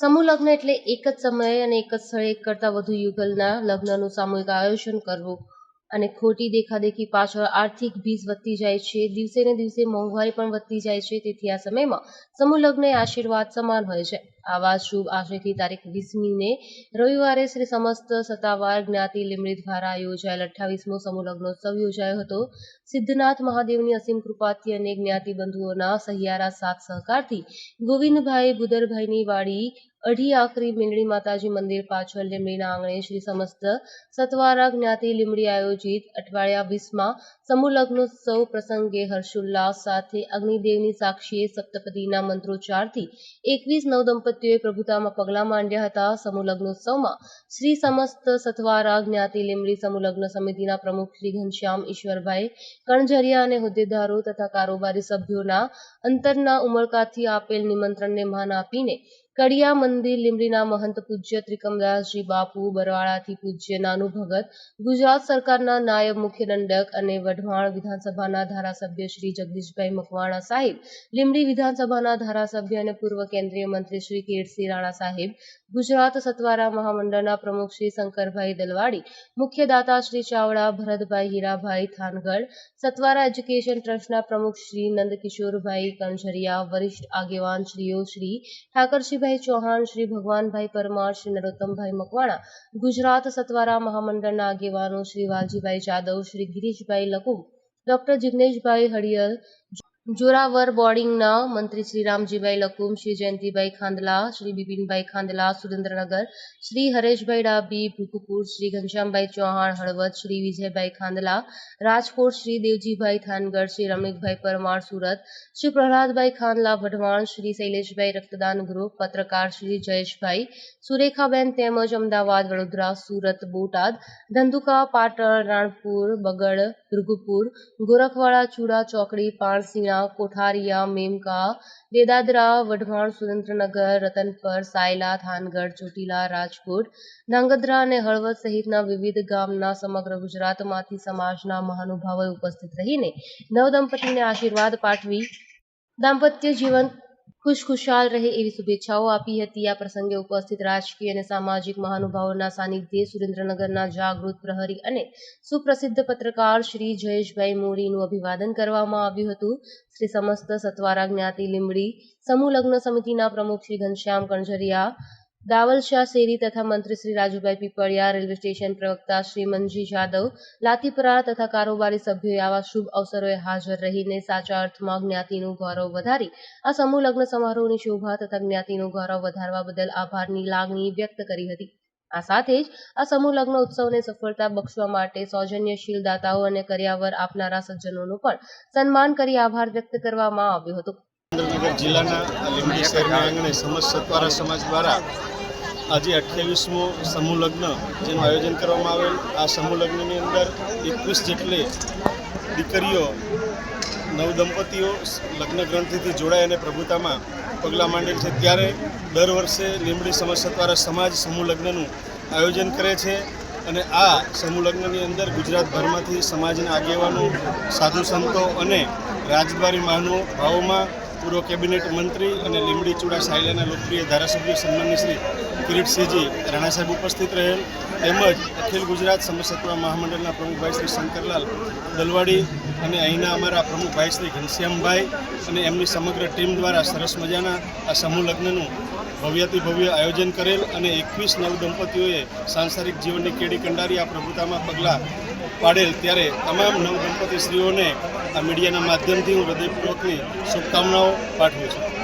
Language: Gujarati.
સમૂહ લગ્ન એટલે એક જ સમયે અને એક જ સ્થળે એક કરતાં વધુ યુગલના લગ્નનું સામૂહિક આયોજન કરવું. અને ખોટી દેખાદેખી પાછળ આર્થિક ભીસ વધતી જાય છે. દિવસે ને દિવસે મોંઘવારી પણ વધતી જાય છે. તેથી આ સમયમાં સમૂહ લગ્ન એ આશીર્વાદ સમાન હોય છે. આવા શુભ આશયથી તારીખ વીસમીને રવિવારે શ્રી સમસ્ત સત્તાવાર જ્ઞાતિ લીમડી દ્વારા યોજાયેલ અઠ્ઠાવીસમો સમૂહ લગ્નોત્સવ યોજાયો હતો. સિદ્ધનાથ મહાદેવની અસીમ કૃપાથી અને જ્ઞાતિ બંધુઓના સહિયારા સાથ સહકારથી ગોવિંદભાઈ બુદરભાઈની વાડી અઢી આખરી મીંડળી માતાજી મંદિર પાછળ લીમડીના આંગણે શ્રી સમસ્ત સતવારા જ્ઞાતિ લીમડી આયોજિત અઠવાડિયા વીસમાં સમૂહ લગ્નોત્સવ પ્રસંગે હર્ષોલ્લાસ સાથે અગ્નિદેવની સાક્ષીએ સપ્તપદીના મંત્રોચ્ચારથી એકવીસ નવદંપતીઓએ પ્રભુતામાં પગલાં માંડ્યા હતા. સમૂહ શ્રી સમસ્ત સથવારા, જ્ઞાતિ લીમડી સમૂહ સમિતિના પ્રમુખ શ્રી ઘનશ્યામ ઈશ્વરભાઈ કણઝરિયા અને હોદ્દેદારો તથા કારોબારી સભ્યોના અંતરના ઉમળકાથી આપેલ નિમંત્રણને માન આપીને કડિયા મંદિર લીમડીના મહંત પૂજ્ય ત્રિકમદાસજી બાપુ, બરવાળાથી પૂજ્ય નાનુ ભગત, ગુજરાત સરકારના નાયબ મુખ્ય દંડક અને વઢવાણ વિધાનસભાના ધારાસભ્ય શ્રી જગદીશભાઈ મકવાણા સાહેબ લીમડી વિધાનસભાના ધારાસભ્ય અને પૂર્વ કેન્દ્રીય મંત્રી શ્રી કિરીટસિંહ રાણા સાહેબ, ગુજરાત સતવારા મહામંડળના પ્રમુખ શ્રી શંકરભાઈ દલવાડી, મુખ્ય દાતા શ્રી ચાવડા, ભરતભાઈ હીરાભાઈ થાનગઢ, સતવારા એજ્યુકેશન ટ્રસ્ટના પ્રમુખ શ્રી નંદકિશોરભાઈ કણઝરિયા વરિષ્ઠ આગેવાન શ્રીઓ શ્રી ઠાકરસિંહભાઈ ચૌહાણ, શ્રી ભગવાનભાઈ પરમાર, શ્રી નરોત્તમભાઈ મકવાણા, ગુજરાત સત્વારા મહામંડળના આગેવાનો શ્રી વાલજીભાઈ જાદવ, શ્રી ગિરીશભાઈ લકુમ ડોક્ટર જિગ્નેશભાઈ હળિયર જોરાવર બોર્ડિંગના મંત્રી શ્રી રામજીભાઈ લકુમ, શ્રી જયંતિભાઈ ખાંદલા શ્રી બિપિનભાઈ ખાંદલા સુરેન્દ્રનગર, શ્રી હરેશભાઈ ડાબી ભૂકપુર શ્રી ઘનશ્યામભાઈ ચૌહાણ, હળવદ, શ્રી વિજયભાઈ ખાંદલા રાજકોટ, શ્રી દેવજીભાઈ થાનગઢ, શ્રી રમણીકભાઈ પરમાર, સુરત, શ્રી પ્રહલાદભાઈ ખાંદલા વઢવાણ, શ્રી શૈલેષભાઈ રક્તદાન ગ્રુપ, પત્રકાર શ્રી જયેશભાઈ, સુરેખાબેન તેમજ અમદાવાદ, વડોદરા, સુરત, બોટાદ, ધંધુકા, પાટણ, રાણપુર, બગડ, ભૃગુપુર, ગોરખવાડા, ચૂડા, ચોકડી પાણસીણા કોઠારિયા મેમકા દેદાદરા વઢવાણ સુરેન્દ્રનગર રતનપર સાયલા થાનગઢ ચોટીલા રાજકોટ ધાંગધ્રા અને હળવદ સહિતના વિવિધ ગામના સમગ્ર ગુજરાતમાંથી સમાજના મહાનુભાવોએ ઉપસ્થિત રહીને નવદંપતીને આશીર્વાદ પાઠવી દાંપત્ય જીવન ખુશખુશાલ રહે એવી શુભેચ્છાઓ આપી હતી. આ પ્રસંગે ઉપસ્થિત રાજકીય અને સામાજિક મહાનુભાવોના સાનિધ્યે સુરેન્દ્રનગરના જાગૃત પ્રહરી અને સુપ્રસિદ્ધ પત્રકાર શ્રી જયેશભાઈ મોરીનું અભિવાદન કરવામાં આવ્યું હતું. શ્રી સમસ્ત સત્વારા જ્ઞાતિ લીમડી સમૂહ લગ્ન સમિતિના પ્રમુખ શ્રી ઘનશ્યામ કણઝરિયા દાવલશા શેરી તથા મંત્રી શ્રી રાજુભાઈ પીપળિયા, રેલવે સ્ટેશન પ્રવક્તા શ્રી મનજી જાદવ લાતીપરા તથા કારોબારી સભ્યોએ આવા શુભ અવસરોએ હાજર રહીને સાચા અર્થમાં જ્ઞાતિનું ગૌરવ વધારી, આ સમૂહ લગ્ન સમારોહની શોભા તથા જ્ઞાતિનું ગૌરવ વધારવા બદલ આભારની લાગણી વ્યક્ત કરી હતી. આ સાથે જ આ સમૂહ લગ્ન ઉત્સવને સફળતા બક્ષવા માટે સૌજન્યશીલ દાતાઓ અને કર્યાવર આપનારા સજ્જનોનું પણ સન્માન કરી આભાર વ્યક્ત કરવામાં આવ્યો હતો. જિલ્લાના લીંબડી શહેરના આંગણે સમસ્ત સત્વારા સમાજ દ્વારા આજે અઠ્યાવીસમો સમૂહ લગ્ન જેનું આયોજન કરવામાં આવેલ. આ સમૂહ લગ્નની અંદર એકવીસ જેટલી દીકરીઓ, નવ દંપતીઓ લગ્ન ગ્રંથિથી જોડાઈ અને પ્રભુતામાં પગલાં માંડેલ છે. ત્યારે દર વર્ષે લીંબડી સમસ્યા દ્વારા સમાજ સમૂહ લગ્નનું આયોજન કરે છે અને આ સમૂહ લગ્નની અંદર ગુજરાતભરમાંથી સમાજના આગેવાનો, સાધુ સંતો અને રાજદ્વારી મહાનુભાવોમાં પૂર્વ કેબિનેટ મંત્રી અને લીંબડી ચૂડા સાયલાના લોકપ્રિય ધારાસભ્ય સન્માનની શ્રી કિરીટસિંહજી રાણા સાહેબ ઉપસ્થિત રહેલ. તેમજ અખિલ ગુજરાત સમરસત્વ મહામંડળના પ્રમુખભાઈ શ્રી શંકરલાલ દલવાડી અને અહીંના અમારા પ્રમુખભાઈ શ્રી ઘનશ્યામભાઈ અને એમની સમગ્ર ટીમ દ્વારા સરસ મજાના આ સમૂહ લગ્નનું ભવ્યાતિ ભવ્ય આયોજન કરેલ અને એકવીસ નવ દંપતીઓએ સાંસારિક જીવનની કેડી કંડારી આ પ્રભુતામાં પગલાં પાડેલ ત્યારે તમામ નવ દંપતી સ્ત્રીઓને આ મીડિયાના માધ્યમથી હું હૃદયપૂર્વકની શુભકામનાઓ પાઠવું છું.